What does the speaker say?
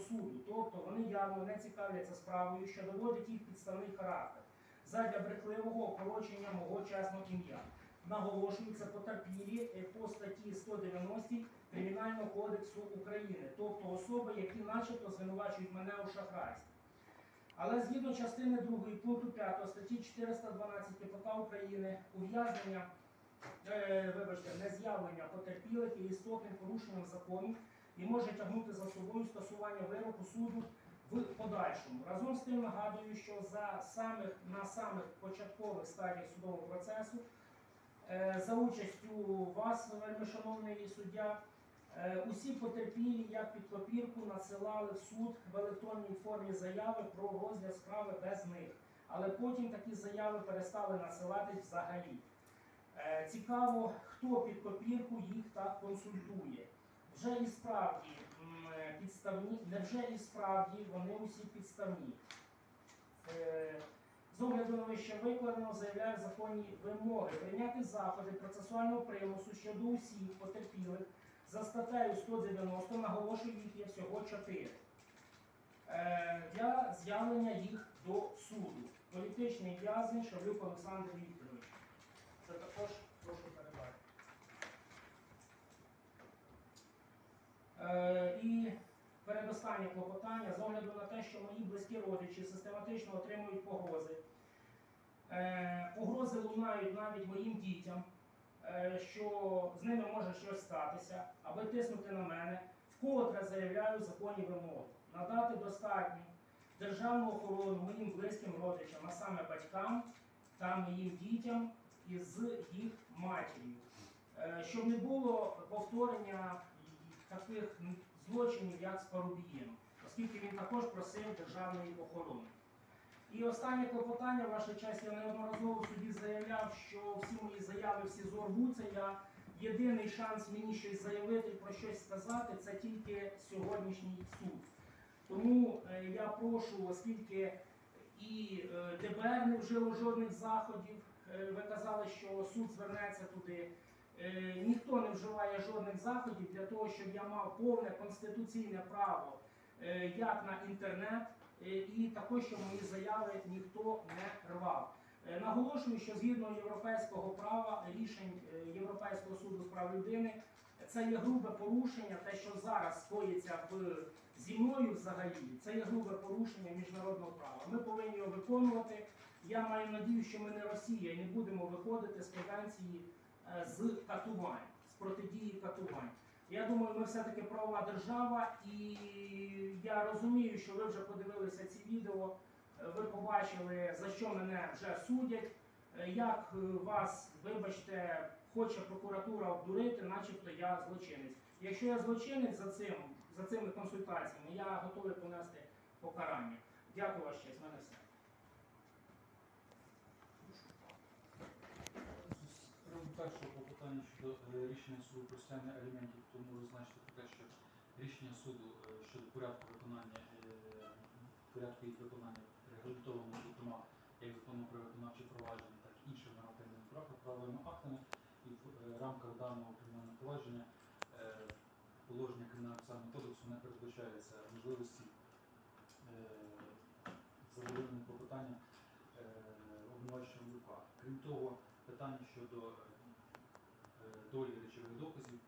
суду, тобто вони явно не цікавляться справою, що доводить їх підставний характер задля брехливого опорочення мого чесного ім'я. Наголошується потерпілі е, по статті 190 Кримінального кодексу України, тобто особи, які начебто звинувачують мене у шахрайстві. Але згідно частини 2 пункту 5 статті 412 КПК України ув'язнення, е, вибачте, нез'явлення потерпілих є істотним порушенням закону і може тягнути за собою скасування вироку суду в подальшому. Разом з тим нагадую, що за самих на самих початкових стадіях судового процесу е, за участю вас, вельми шановний суддя, е, усі потерпілі, як під копірку, надсилали в суд в електронній формі заяви про розгляд справи без них. Але потім такі заяви перестали надсилати взагалі. Е, Цікаво, хто під копірку їх так консультує. Вже і справді е, підставні, невже і справді вони усі підставні. Е, З огляду на вище викладено заявляю законні вимоги прийняти заходи процесуального примусу щодо усіх потерпілих за статтею 190 наголошую їх є всього 4. Е, для з'явлення їх до суду. Політичний в'язень Шавлюк Олександр Вікторович. Це також прошу передати. Е, і передостаннє клопотання з огляду на те, що мої близькі родичі систематично отримують погрози. Е, погрози лунають навіть моїм дітям, е, що з ними може щось статися, аби тиснути на мене, вкотре заявляю законні вимоги. Надати достатню державну охорону моїм близьким родичам, а саме батькам та моїм дітям і з їх матір'ю. Е, Щоб не було повторення таких злочинів, як з Парубієм, оскільки він також просив державної охорони. І останнє клопотання, ваша честь, я неодноразово в суді заявляв, що всі мої заяви всі зорвуться. Я єдиний шанс мені щось заявити, про щось сказати, це тільки сьогоднішній суд. Тому е, я прошу, оскільки і е, ДБР не вжило жодних заходів, е, ви казали, що суд звернеться туди. Е, Ніхто не вживає жодних заходів для того, щоб я мав повне конституційне право е, як на інтернет, е, і також, щоб мої заяви ніхто не рвав. Наголошую, що згідно європейського права, рішень Європейського суду з прав людини, це є грубе порушення, те, що зараз скоїться зі мною взагалі, це є грубе порушення міжнародного права. Ми повинні його виконувати. Я маю надію, що ми не Росія і не будемо виходити з конвенції з катувань, з протидії катувань. Я думаю, ми все-таки правова держава, і я розумію, що ви вже подивилися ці відео, е, ви побачили, за що мене вже судять, е, як е, вас, вибачте, хоче прокуратура обдурити, начебто я злочинець. Якщо я злочинець за цим, за цими консультаціями, я готовий понести покарання. Дякую вас честь, мене все. З приводу попитання щодо е, рішення суду про стягнення аліментів, то можу зазначити про те, що рішення суду е, щодо порядку виконання е, порядку їх виконання регламентовано зокрема як законом про виконавче провадження, так і іншими нормативними прав- правовими актами. І в рамках даного кримінального провадження положення кримінального кодексу не передбачається можливості задоволення клопотання е, обвинувачення в руках. Крім того, питання щодо долі речових доказів